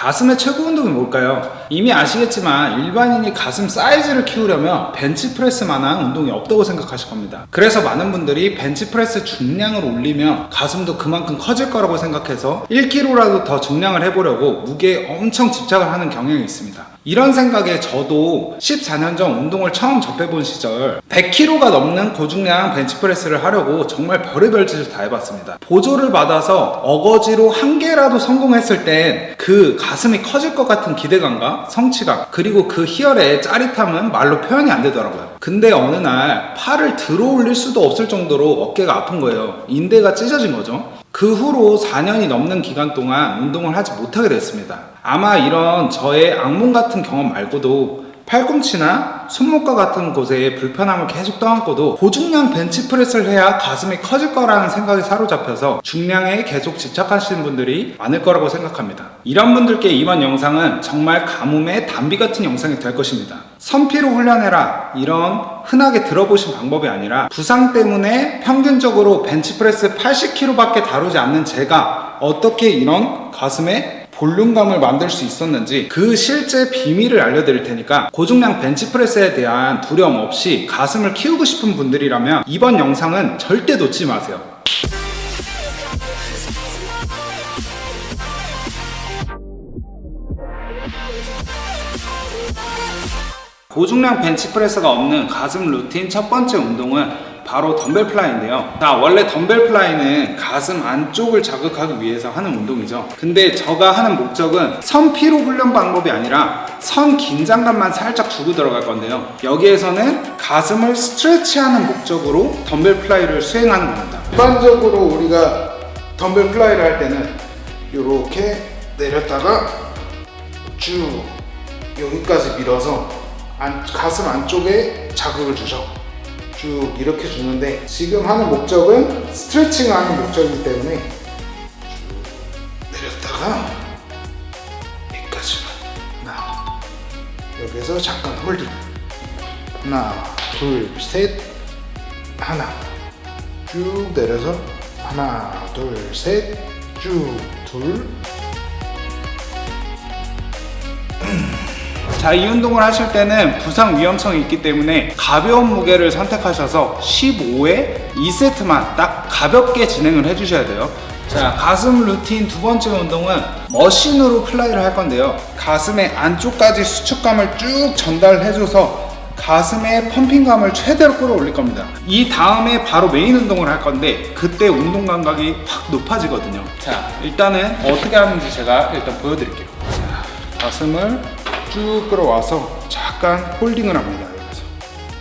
가슴의 최고 운동이 뭘까요? 이미 아시겠지만 일반인이 가슴 사이즈를 키우려면 벤치프레스만한 운동이 없다고 생각하실 겁니다. 그래서 많은 분들이 벤치프레스 중량을 올리면 가슴도 그만큼 커질 거라고 생각해서 1kg라도 더 중량을 해보려고 무게에 엄청 집착을 하는 경향이 있습니다. 이런 생각에 저도 14년 전 운동을 처음 접해본 시절 100kg가 넘는 고중량 벤치프레스를 하려고 정말 별의별 짓을 다 해봤습니다. 보조를 받아서 어거지로 한 개라도 성공했을 땐 그 가슴이 커질 것 같은 기대감과 성취감 그리고 그 희열의 짜릿함은 말로 표현이 안 되더라고요. 근데 어느 날 팔을 들어 올릴 수도 없을 정도로 어깨가 아픈 거예요. 인대가 찢어진 거죠. 그 후로 4년이 넘는 기간 동안 운동을 하지 못하게 됐습니다. 아마 이런 저의 악몽 같은 경험 말고도 팔꿈치나 손목과 같은 곳에 불편함을 계속 떠안고도 고중량 벤치프레스를 해야 가슴이 커질 거라는 생각이 사로잡혀서 중량에 계속 집착하시는 분들이 많을 거라고 생각합니다. 이런 분들께 이번 영상은 정말 가뭄의 단비 같은 영상이 될 것입니다. 선피로 훈련해라 이런 흔하게 들어보신 방법이 아니라 부상 때문에 평균적으로 벤치프레스 80kg밖에 다루지 않는 제가 어떻게 이런 가슴에 볼륨감을 만들 수 있었는지 그 실제 비밀을 알려드릴 테니까 고중량 벤치프레스에 대한 두려움 없이 가슴을 키우고 싶은 분들이라면 이번 영상은 절대 놓치지 마세요. 고중량 벤치프레스가 없는 가슴 루틴 첫 번째 운동은 바로 덤벨 플라이인데요. 자, 원래 덤벨 플라이는 가슴 안쪽을 자극하기 위해서 하는 운동이죠. 근데 저가 하는 목적은 선 피로 훈련 방법이 아니라 선 긴장감만 살짝 주고 들어갈 건데요. 여기에서는 가슴을 스트레치하는 목적으로 덤벨 플라이를 수행하는 겁니다. 일반적으로 우리가 덤벨 플라이를 할 때는 이렇게 내렸다가 쭉 여기까지 밀어서 안- 가슴 안쪽에 자극을 주죠. 쭉 이렇게 주는데 지금 하는 목적은 스트레칭을 하는 목적이기 때문에 쭉 내렸다가 여기까지만. 하나 여기서 잠깐 홀딩. 하나 둘 셋. 하나 쭉 내려서 하나 둘 셋 쭉둘 자, 이 운동을 하실 때는 부상 위험성이 있기 때문에 가벼운 무게를 선택하셔서 15회 2세트만 딱 가볍게 진행을 해주셔야 돼요. 자, 가슴 루틴 두 번째 운동은 머신으로 플라이를 할 건데요. 가슴의 안쪽까지 수축감을 쭉 전달해줘서 가슴의 펌핑감을 최대로 끌어올릴 겁니다. 이 다음에 바로 메인 운동을 할 건데 그때 운동 감각이 확 높아지거든요. 자, 일단은 어떻게 하는지 제가 일단 보여드릴게요. 자, 가슴을 쭉 끌어와서 잠깐 홀딩을 합니다. 여기서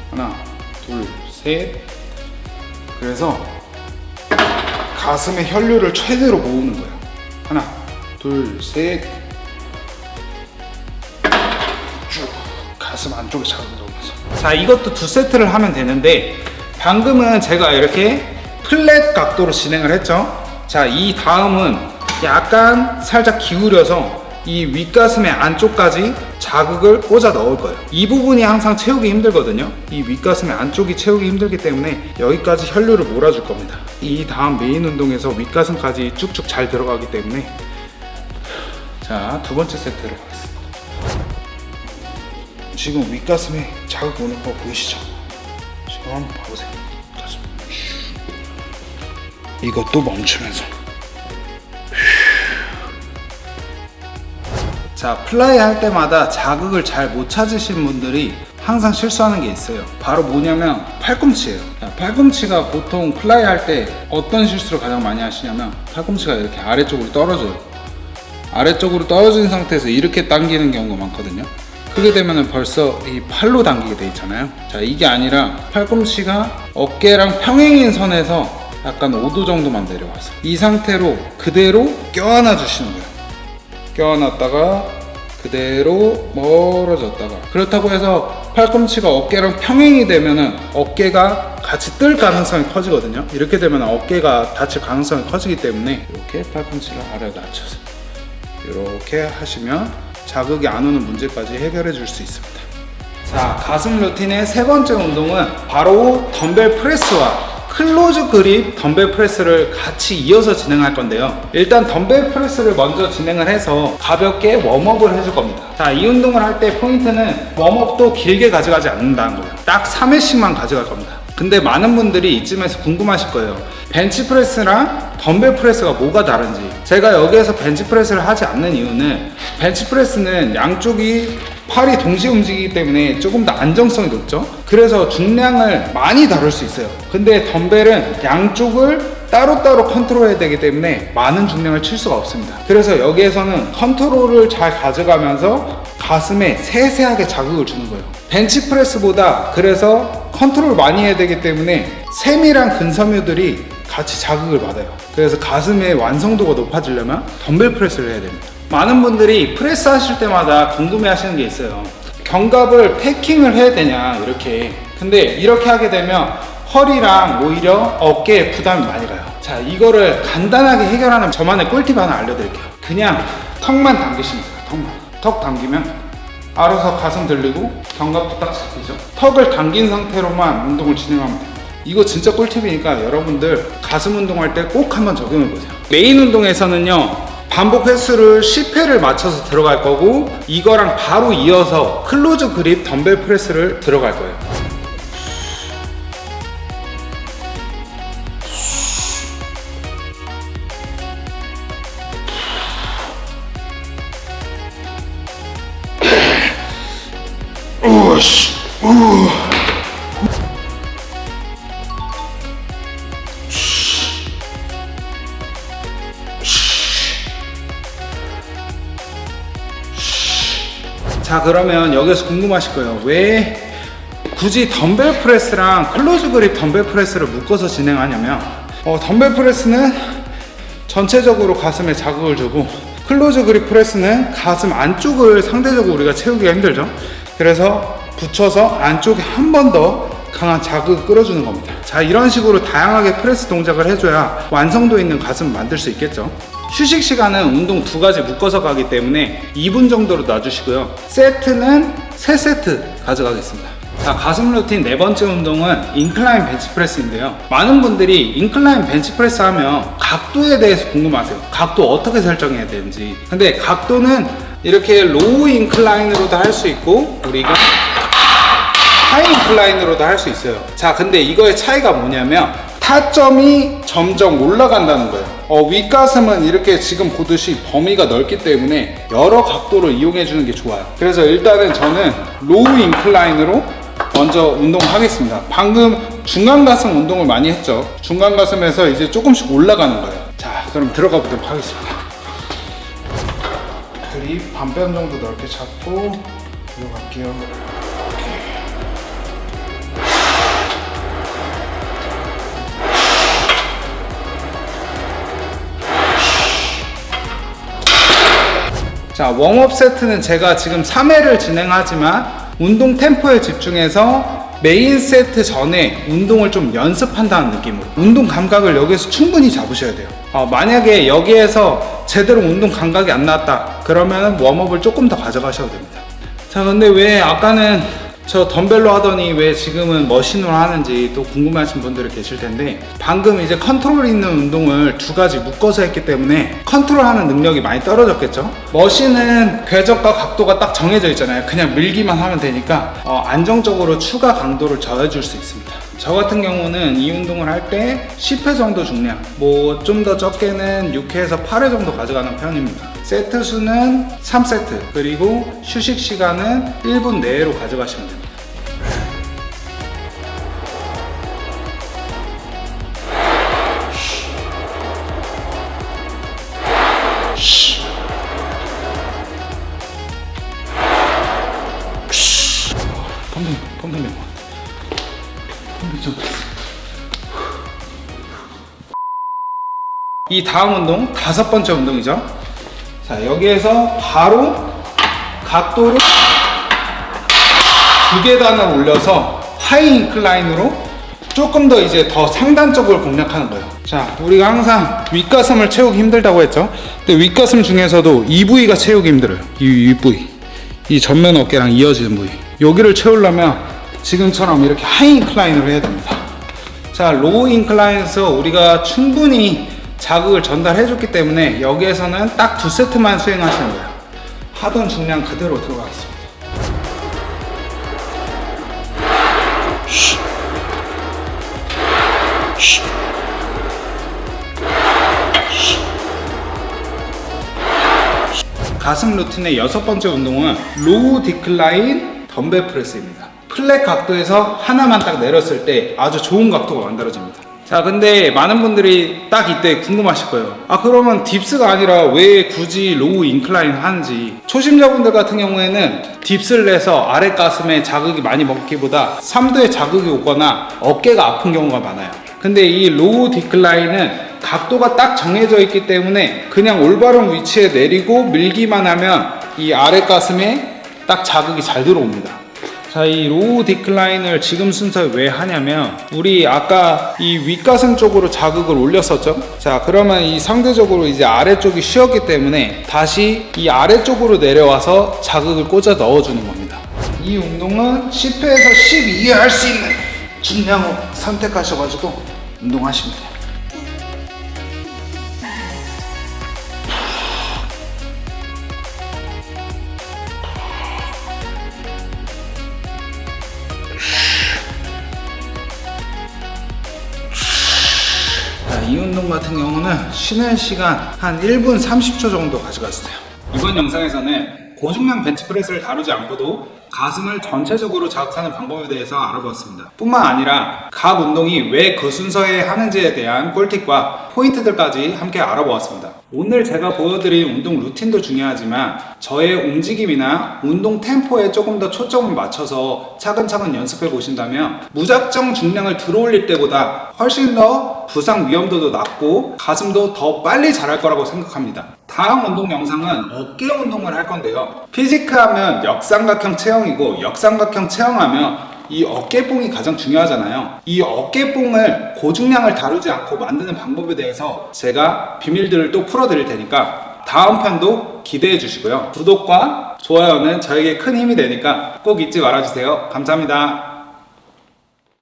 하나, 둘, 셋. 그래서 가슴의 혈류를 최대로 모으는 거예요. 하나, 둘, 셋. 쭉 가슴 안쪽에 넣으면서. 자, 이것도 두 세트를 하면 되는데 방금은 제가 이렇게 플랫 각도로 진행을 했죠. 자, 이 다음은 약간 살짝 기울여서 이 윗가슴의 안쪽까지 자극을 꽂아 넣을 거예요. 이 부분이 항상 채우기 힘들거든요. 이 윗가슴의 안쪽이 채우기 힘들기 때문에 여기까지 혈류를 몰아줄 겁니다. 이 다음 메인 운동에서 윗가슴까지 쭉쭉 잘 들어가기 때문에 자, 두 번째 세트로 가겠습니다. 지금 윗가슴에 자극 오는 거 보이시죠? 지금 한번 봐보세요. 이것도 멈추면서. 자, 플라이 할 때마다 자극을 잘 못 찾으신 분들이 항상 실수하는 게 있어요. 바로 뭐냐면 팔꿈치예요. 자, 팔꿈치가 보통 플라이 할 때 어떤 실수를 가장 많이 하시냐면 팔꿈치가 이렇게 아래쪽으로 떨어져요. 아래쪽으로 떨어진 상태에서 이렇게 당기는 경우가 많거든요. 그렇게 되면 벌써 이 팔로 당기게 돼 있잖아요. 자, 이게 아니라 팔꿈치가 어깨랑 평행인 선에서 약간 5도 정도만 내려와서 이 상태로 그대로 껴안아 주시는 거예요. 껴안았다가 그대로 멀어졌다가 그렇다고 해서 팔꿈치가 어깨랑 평행이 되면은 어깨가 같이 뜰 가능성이 커지거든요. 이렇게 되면 어깨가 다칠 가능성이 커지기 때문에 이렇게 팔꿈치를 아래로 낮춰서 이렇게 하시면 자극이 안 오는 문제까지 해결해 줄 수 있습니다. 자 가슴 루틴의 세 번째 운동은 바로 덤벨 프레스와 클로즈 그립 덤벨 프레스를 같이 이어서 진행할 건데요. 일단 덤벨 프레스를 먼저 진행을 해서 가볍게 웜업을 해줄 겁니다. 자, 이 운동을 할 때 포인트는 웜업도 길게 가져가지 않는다는 거예요. 딱 3회씩만 가져갈 겁니다. 근데 많은 분들이 이쯤에서 궁금하실 거예요. 벤치프레스랑 덤벨 프레스가 뭐가 다른지. 제가 여기에서 벤치프레스를 하지 않는 이유는 벤치프레스는 양쪽이 팔이 동시에 움직이기 때문에 조금 더 안정성이 높죠. 그래서 중량을 많이 다룰 수 있어요. 근데 덤벨은 양쪽을 따로따로 컨트롤해야 되기 때문에 많은 중량을 칠 수가 없습니다. 그래서 여기에서는 컨트롤을 잘 가져가면서 가슴에 세세하게 자극을 주는 거예요. 벤치프레스보다 그래서 컨트롤 많이 해야 되기 때문에 세밀한 근섬유들이 같이 자극을 받아요. 그래서 가슴의 완성도가 높아지려면 덤벨 프레스를 해야 됩니다. 많은 분들이 프레스 하실 때마다 궁금해 하시는 게 있어요. 견갑을 패킹을 해야 되냐, 이렇게. 근데 이렇게 하게 되면 허리랑 오히려 어깨에 부담이 많이 가요. 자, 이거를 간단하게 해결하는 저만의 꿀팁 하나 알려드릴게요. 그냥 턱만 당기시면 돼요, 턱만. 턱 당기면 알아서 가슴 들리고 견갑도 딱 잡히죠. 턱을 당긴 상태로만 운동을 진행하면 돼요. 이거 진짜 꿀팁이니까 여러분들 가슴 운동할 때 꼭 한번 적용해 보세요. 메인 운동에서는요. 반복 횟수를 10회를 맞춰서 들어갈 거고 이거랑 바로 이어서 클로즈 그립 덤벨 프레스를 들어갈 거예요. 오씨, 우. 그러면 여기서 궁금하실 거예요. 왜 굳이 덤벨 프레스랑 클로즈 그립 덤벨 프레스를 묶어서 진행하냐면 어, 덤벨 프레스는 전체적으로 가슴에 자극을 주고 클로즈 그립 프레스는 가슴 안쪽을 상대적으로 우리가 채우기가 힘들죠. 그래서 붙여서 안쪽에 한 번 더 강한 자극을 끌어주는 겁니다. 자 이런 식으로 다양하게 프레스 동작을 해줘야 완성도 있는 가슴을 만들 수 있겠죠 휴식 시간은 운동 두 가지 묶어서 가기 때문에 2분 정도로 놔주시고요. 세트는 3세트 가져가겠습니다. 자, 가슴 루틴 네 번째 운동은 인클라인 벤치프레스인데요. 많은 분들이 인클라인 벤치프레스 하면 각도에 대해서 궁금하세요. 각도 어떻게 설정해야 되는지. 근데 각도는 이렇게 로우 인클라인으로도 할 수 있고, 우리가 하이 인클라인으로도 할 수 있어요. 자, 근데 이거의 차이가 뭐냐면 타점이 점점 올라간다는 거예요. 어, 윗가슴은 이렇게 지금 보듯이 범위가 넓기 때문에 여러 각도를 이용해 주는 게 좋아요. 그래서 일단은 저는 로우 인클라인으로 먼저 운동하겠습니다. 방금 중간 가슴 운동을 많이 했죠. 중간 가슴에서 이제 조금씩 올라가는 거예요. 자, 그럼 들어가 보도록 하겠습니다. 그립 반뼘 정도 넓게 잡고 들어갈게요. 자, 웜업 세트는 제가 지금 3회를 진행하지만 운동 템포에 집중해서 메인 세트 전에 운동을 좀 연습한다는 느낌으로 운동 감각을 여기서 충분히 잡으셔야 돼요. 어, 만약에 여기에서 제대로 운동 감각이 안 나왔다 그러면 웜업을 조금 더 가져가셔도 됩니다. 자, 근데 왜 아까는 저 덤벨로 하더니 왜 지금은 머신으로 하는지 또 궁금해하신 분들이 계실 텐데 방금 이제 컨트롤 있는 운동을 두 가지 묶어서 했기 때문에 컨트롤하는 능력이 많이 떨어졌겠죠? 머신은 궤적과 각도가 딱 정해져 있잖아요. 그냥 밀기만 하면 되니까 어, 안정적으로 추가 강도를 더해줄 수 있습니다. 저 같은 경우는 이 운동을 할 때 10회 정도 중량 뭐 좀 더 적게는 6회에서 8회 정도 가져가는 편입니다. 세트 수는 3세트 그리고 휴식 시간은 1분 내로 가져가시면 됩니다 펌핑, 펌핑 된것 같아. 펌핑 좀. 이 다음 운동, 다섯 번째 운동이죠. 자, 여기에서 바로 각도를 두 계단을 올려서 하이 인클라인으로 조금 더 이제 더 상단 쪽을 공략하는 거예요. 자, 우리가 항상 윗가슴을 채우기 힘들다고 했죠. 근데 윗가슴 중에서도 이 부위가 채우기 힘들어요. 이 윗부위. 이 전면 어깨랑 이어지는 부위. 여기를 채우려면 지금처럼 이렇게 하이 인클라인으로 해야 됩니다. 자, 로우 인클라인에서 우리가 충분히 자극을 전달해 줬기 때문에 여기에서는 딱 두 세트만 수행하시는 거예요. 하던 중량 그대로 들어가겠습니다. 가슴 루틴의 여섯 번째 운동은 로우 디클라인 덤벨 프레스입니다. 플랫 각도에서 하나만 딱 내렸을 때 아주 좋은 각도가 만들어집니다. 자, 근데 많은 분들이 딱 이때 궁금하실 거예요. 아, 그러면 딥스가 아니라 왜 굳이 로우 인클라인 하는지. 초심자분들 같은 경우에는 딥스를 내서 아래 가슴에 자극이 많이 먹기보다 삼두에 자극이 오거나 어깨가 아픈 경우가 많아요. 근데 이 로우 디클라인은 각도가 딱 정해져 있기 때문에 그냥 올바른 위치에 내리고 밀기만 하면 이 아래 가슴에 딱 자극이 잘 들어옵니다. 자, 이 로우 디클라인을 지금 순서에 왜 하냐면 우리 아까 이 윗가슴 쪽으로 자극을 올렸었죠. 자, 그러면 이 상대적으로 이제 아래쪽이 쉬었기 때문에 다시 이 아래쪽으로 내려와서 자극을 꽂아 넣어주는 겁니다. 이 운동은 10회에서 12회 할 수 있는 중량을 선택하셔가지고 운동하시면 돼 같은 경우는 쉬는 시간 한 1분 30초 정도 가져갔어요. 이번 영상에서는 고중량 벤치프레스를 다루지 않고도 가슴을 전체적으로 자극하는 방법에 대해서 알아보았습니다. 뿐만 아니라 각 운동이 왜 그 순서에 하는지에 대한 꿀팁과 포인트들까지 함께 알아보았습니다. 오늘 제가 보여드린 운동 루틴도 중요하지만 저의 움직임이나 운동 템포에 조금 더 초점을 맞춰서 차근차근 연습해 보신다면 무작정 중량을 들어올릴 때보다 훨씬 더 부상 위험도도 낮고 가슴도 더 빨리 자랄 거라고 생각합니다. 다음 운동 영상은 어깨 운동을 할 건데요. 피지크 하면 역삼각형 체형이고 역삼각형 체형하면 이 어깨뽕이 가장 중요하잖아요. 이 어깨뽕을 고중량을 다루지 않고 만드는 방법에 대해서 제가 비밀들을 또 풀어드릴 테니까 다음 편도 기대해 주시고요. 구독과 좋아요는 저에게 큰 힘이 되니까 꼭 잊지 말아주세요. 감사합니다.